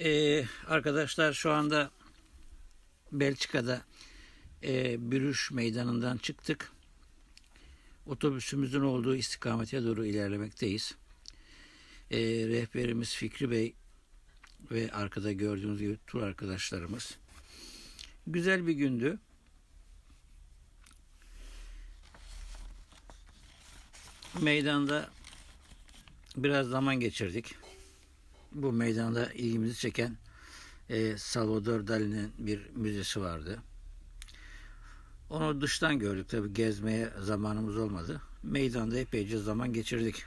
Ee, arkadaşlar şu anda Belçika'da e, Bürüş Meydanı'ndan çıktık. Otobüsümüzün olduğu istikamete doğru ilerlemekteyiz. Ee, rehberimiz Fikri Bey ve arkada gördüğünüz gibi tur arkadaşlarımız. Güzel bir gündü. Meydanda biraz zaman geçirdik. Bu meydanda ilgimizi çeken e, Salvador Dali'nin bir müzesi vardı. Onu dıştan gördük tabi gezmeye zamanımız olmadı. Meydanda epeyce zaman geçirdik.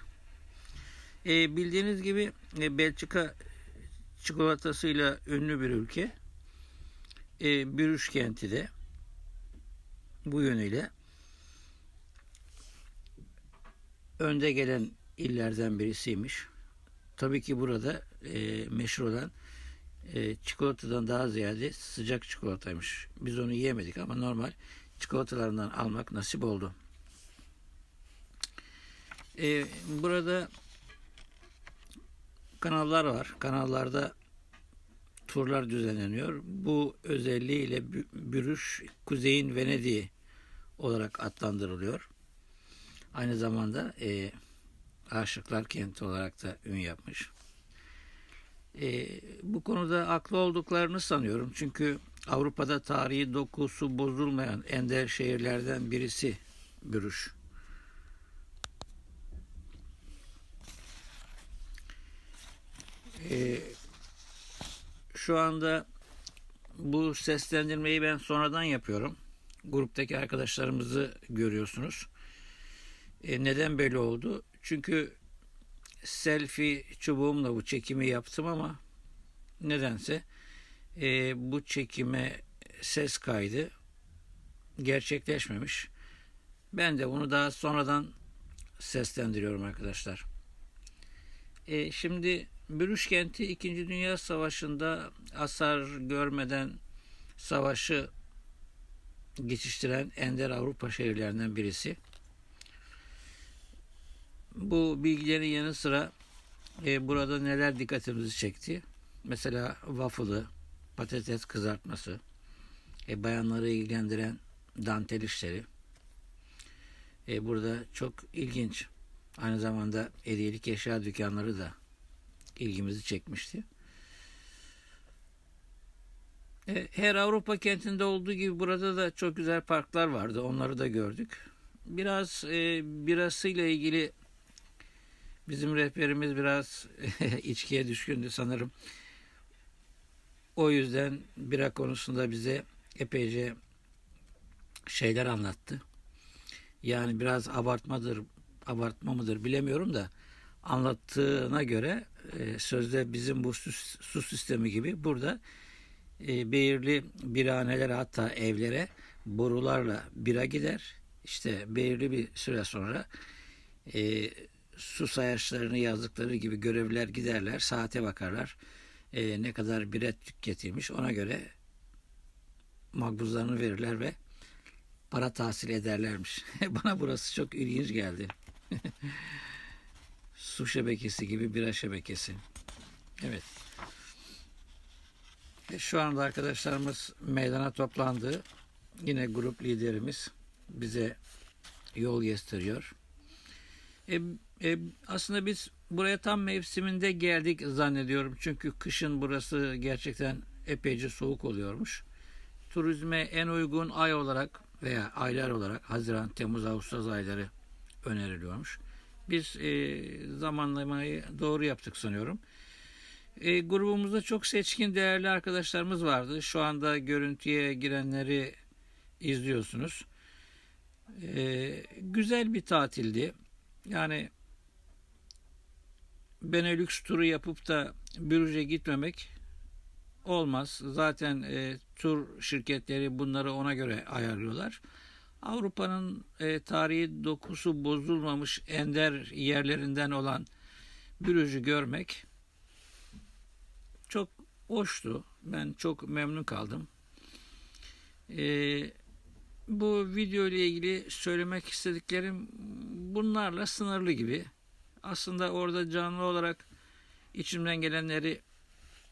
E, bildiğiniz gibi e, Belçika çikolatasıyla ünlü bir ülke. E, Brüş kenti de bu yönüyle önde gelen illerden birisiymiş. Tabii ki burada e, meşhur olan e, çikolatadan daha ziyade sıcak çikolataymış. Biz onu yiyemedik ama normal çikolatalarından almak nasip oldu. E, burada kanallar var. Kanallarda turlar düzenleniyor. Bu özelliğiyle Bü- Bürüş Kuzey'in Venedik'i olarak adlandırılıyor. Aynı zamanda e, Aşıklar Kenti olarak da ün yapmış. E, bu konuda haklı olduklarını sanıyorum. Çünkü Avrupa'da tarihi dokusu bozulmayan ender şehirlerden birisi Bürüş. E, şu anda bu seslendirmeyi ben sonradan yapıyorum. Gruptaki arkadaşlarımızı görüyorsunuz. E, neden böyle oldu? Çünkü selfie çubuğumla bu çekimi yaptım ama nedense e, bu çekime ses kaydı gerçekleşmemiş. Ben de bunu daha sonradan seslendiriyorum arkadaşlar. E, şimdi Bürüş kenti 2. Dünya Savaşı'nda hasar görmeden savaşı geçiştiren ender Avrupa şehirlerinden birisi. Bu bilgilerin yanı sıra e, burada neler dikkatimizi çekti? Mesela waffle'ı, patates kızartması, e, bayanları ilgilendiren dantel işleri. E, burada çok ilginç. Aynı zamanda hediyelik eşya dükkanları da ilgimizi çekmişti. E, Her Avrupa kentinde olduğu gibi burada da çok güzel parklar vardı. Onları da gördük. Biraz e, birasıyla ilgili bizim rehberimiz biraz içkiye düşkündü sanırım. O yüzden bira konusunda bize epeyce şeyler anlattı. Yani biraz abartmadır, abartma mıdır bilemiyorum da anlattığına göre e, sözde bizim bu su, su sistemi gibi burada e, belirli birahanelere hatta evlere borularla bira gider. İşte belirli bir süre sonra e, su sayaçlarını yazdıkları gibi görevliler giderler, saate bakarlar. E, ne kadar bira tüketilmiş ona göre makbuzlarını verirler ve para tahsil ederlermiş. Bana burası çok ilginç geldi. su şebekesi gibi bira şebekesi. Evet. E, Şu anda arkadaşlarımız meydana toplandı. Yine grup liderimiz bize yol gösteriyor. E, e, aslında biz buraya tam mevsiminde geldik zannediyorum. Çünkü kışın burası gerçekten epeyce soğuk oluyormuş. Turizme en uygun ay olarak veya aylar olarak Haziran, Temmuz, Ağustos ayları öneriliyormuş. Biz e, zamanlamayı doğru yaptık sanıyorum. E, grubumuzda çok seçkin değerli arkadaşlarımız vardı. Şu anda görüntüye girenleri izliyorsunuz. E, güzel bir tatildi. Yani Benelux turu yapıp da Brüj'e gitmemek olmaz. Zaten e, tur şirketleri bunları ona göre ayarlıyorlar. Avrupa'nın e, tarihi dokusu bozulmamış ender yerlerinden olan Brüj'ü görmek çok hoştu. Ben çok memnun kaldım. Ee, bu video ile ilgili söylemek istediklerim bunlarla sınırlı gibi. Aslında orada canlı olarak içimden gelenleri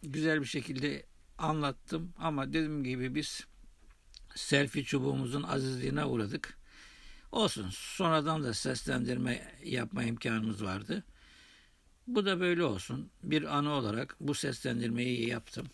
güzel bir şekilde anlattım ama dediğim gibi biz selfie çubuğumuzun azizliğine uğradık. Olsun. Sonradan da seslendirme yapma imkanımız vardı. Bu da böyle olsun. Bir anı olarak bu seslendirmeyi yaptım.